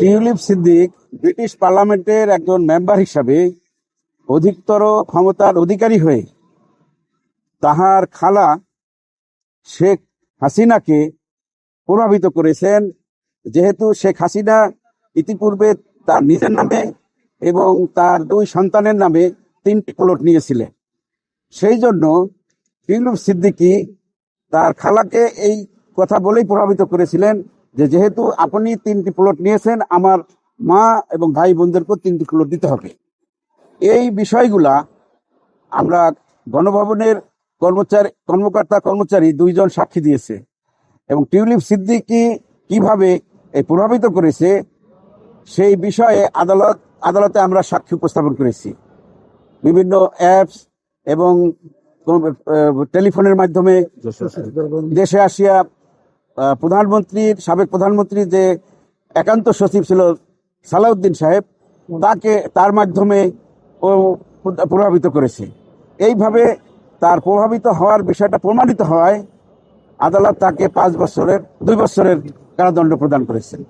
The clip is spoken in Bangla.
টিউলিপ সিদ্দিক ব্রিটিশ পার্লামেন্টের একজন মেম্বার হিসাবে অধিকতর ক্ষমতার অধিকারী হয়ে তাহার খালা শেখ হাসিনাকে প্রভাবিত করেছেন। যেহেতু শেখ হাসিনা ইতিপূর্বে তার নিজের নামে এবং তার দুই সন্তানের নামে তিনটি প্লট নিয়েছিলেন। সেই জন্য টিউলিপ সিদ্দিকী তার খালাকে এই কথা বলেই প্রভাবিত করেছিলেন। যে যেহেতু আপনি তিনটি প্লট নিয়েছেন আমার মা এবং ভাই বোনদেরকেও তিনটি প্লট দিতে হবে। এই বিষয়গুলা আমরা গণভবনের কর্মচারী কর্মকর্তা কর্মচারী দুইজন সাক্ষী দিয়েছে এবং টিউলিপ সিদ্দিকি কীভাবে এই প্রভাবিত করেছে সেই বিষয়ে আদালত আদালতে আমরা সাক্ষী উপস্থাপন করেছি। বিভিন্ন অ্যাপস এবং টেলিফোনের মাধ্যমে দেশে আসিয়া প্রধানমন্ত্রীর, সাবেক প্রধানমন্ত্রী যে একান্ত সচিব ছিল সালাউদ্দিন সাহেব, তাকে তার মাধ্যমে ও প্রভাবিত করেছে। এইভাবে তার প্রভাবিত হওয়ার বিষয়টা প্রমাণিত হওয়ায় আদালত তাকে পাঁচ বছরের, দুই বছরের কারাদণ্ড প্রদান করেছেন।